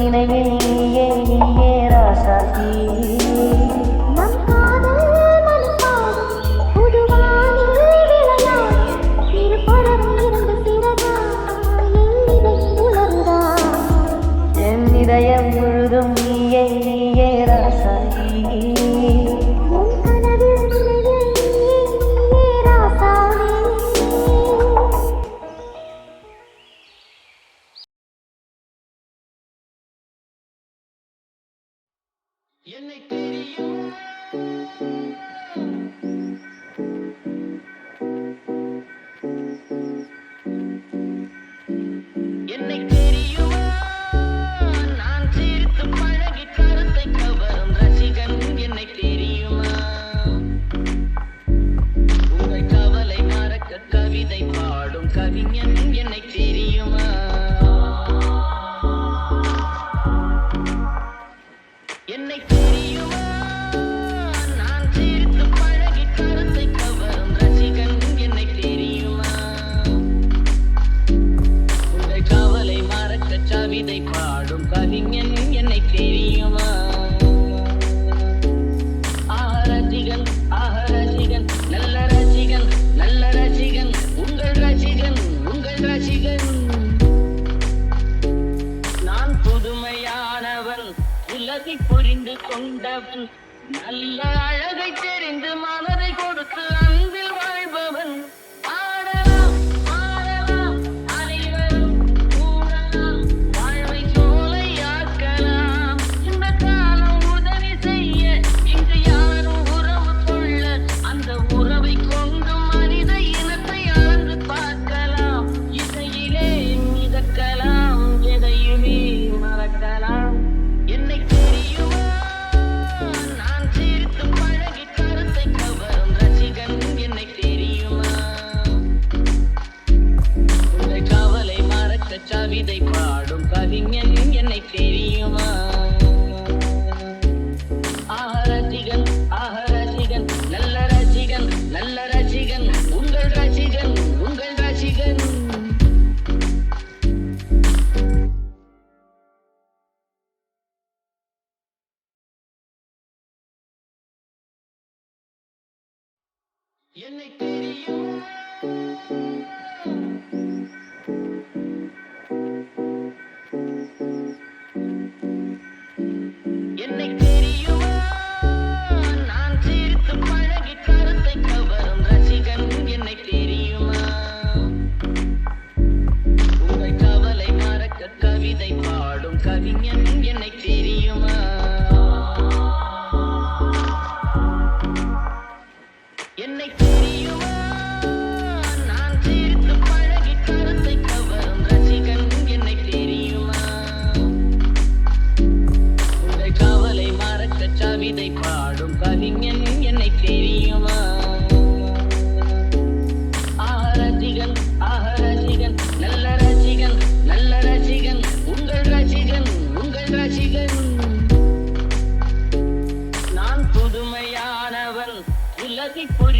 நினைவில் நீயே நீயே ராசாத்தி. கொண்ட நல்ல அழகை தெரிந்து மனதை கொடுத்து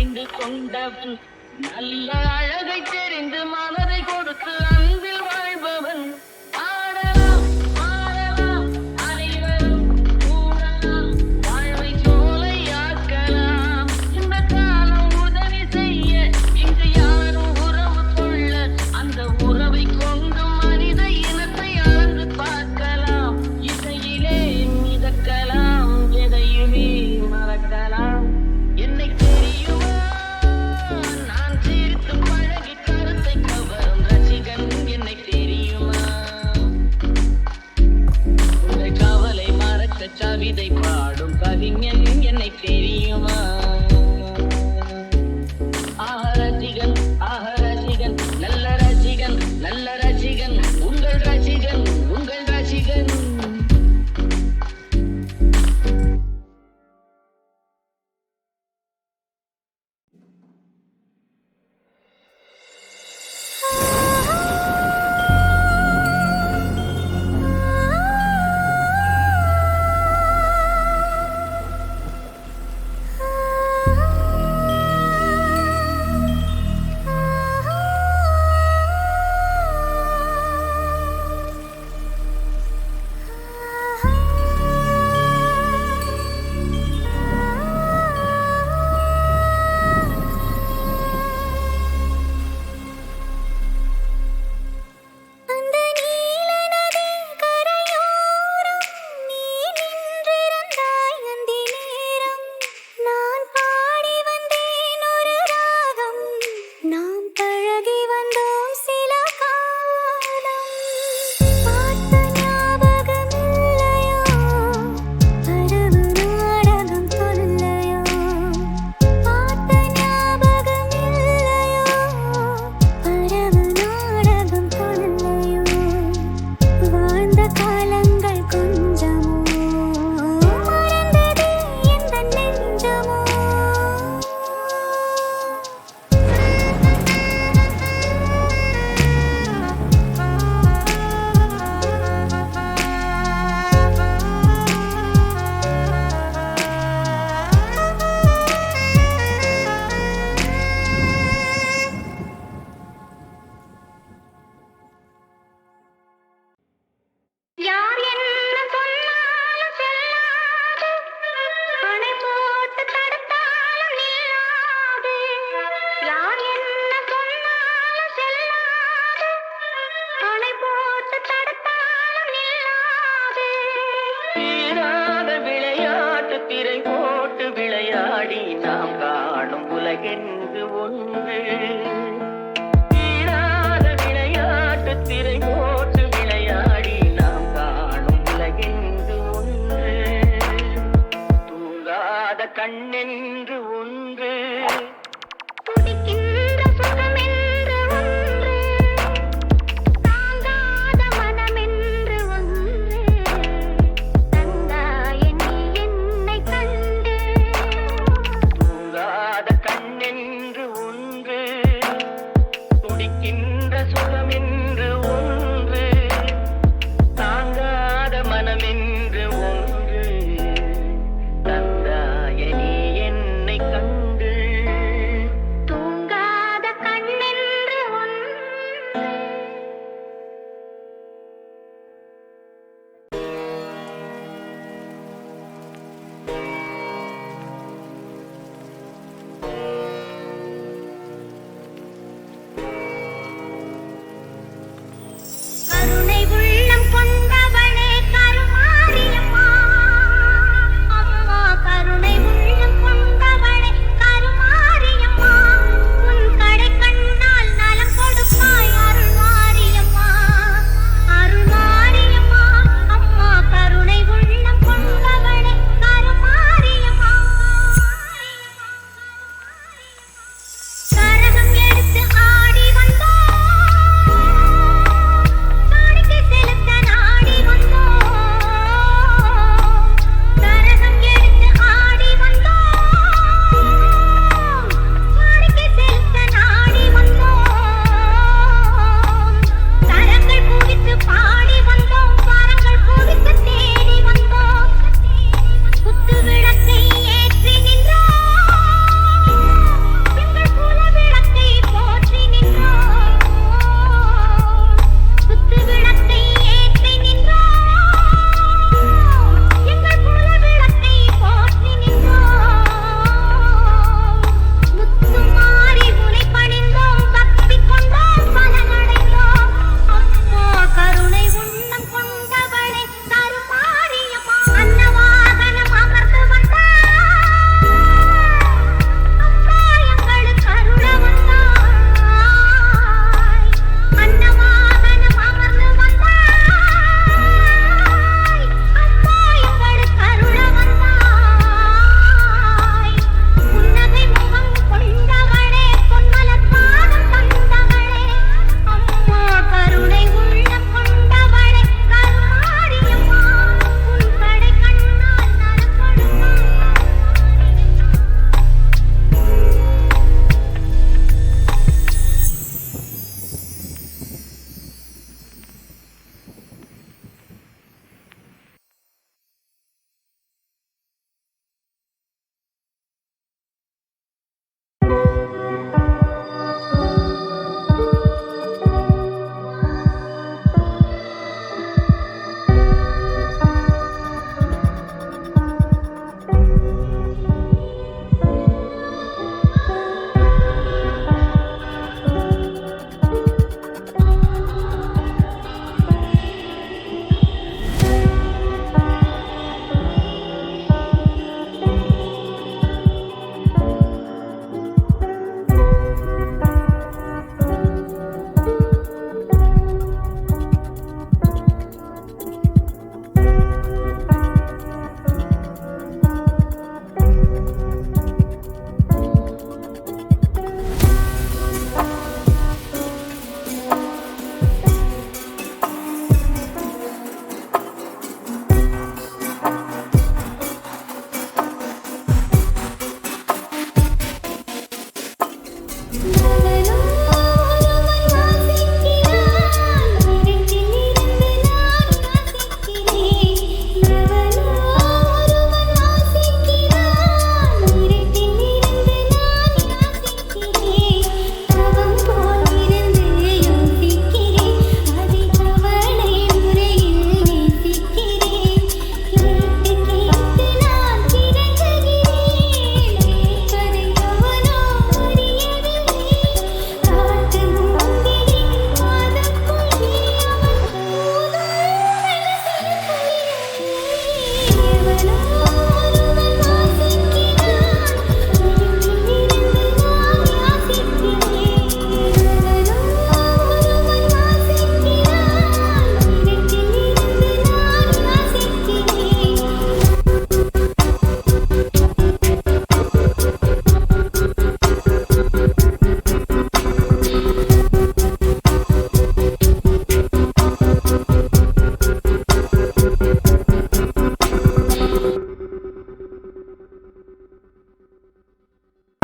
தெரிந்து கொண்டவன். நல்ல அழகை தெரிந்து மனதை கொடுத்து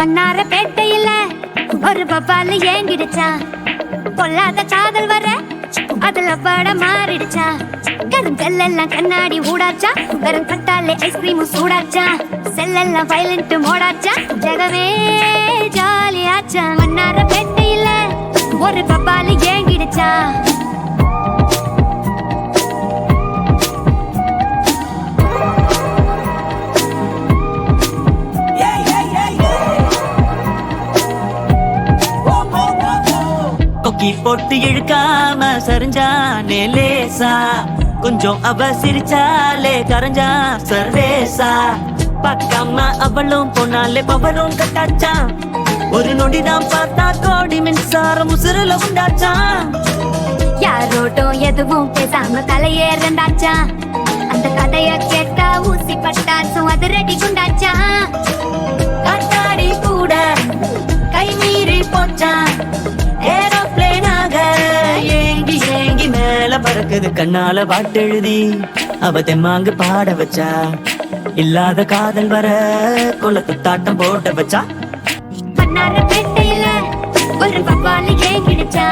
வண்ணார பேட்டையில ஒரு பப்பாலு ஏங்கிடுச்சா பொல்லாத காதல் வர அதுல பட மாறிடுச்சா கருங்கல்லாம் கண்ணாடி ஊடாச்சா வெறும் கட்டாலே ஐஸ்கிரீம் சூடாச்சா செல்லெல்லாம் வயலண்ட் மோடாச்சா ஜெகமே ஜாலியாச்சா மன்னார பேட்டையில ஒரு பப்பாலு ஏங்கிடுச்சா தூக்கி போட்டு இழுக்காம சரிஞ்சானே லேசா. கொஞ்சம் அவ சிரிச்சாலே கரைஞ்சா சர்வேசா. பக்கம்மா அவளும் போனாலே பவரும் கட்டாச்சா ஒரு நொடிதான் பார்த்தா கோடி மின்சாரம் உசுருல உண்டாச்சா. யாரோட்டும் எதுவும் பேசாம தலையேறண்டாச்சா அந்த கதைய கேட்டா ஊசி பட்டாச்சும் அது ரெடி குண்டாச்சா. காத்தாடி கூட கை மீறி போச்சா. ஏதோ பிளேனாக ஏங்கி ஏங்கி மேல பறக்குது. கண்ணால பாட்டெழுதி அவ தெம்மாங்கு பாட வச்சா. இல்லாத காதல் வர குளத்து தாட்டம் போட்ட வச்சா. ஒரு பப்பாலி ஏங்கிடுச்சா.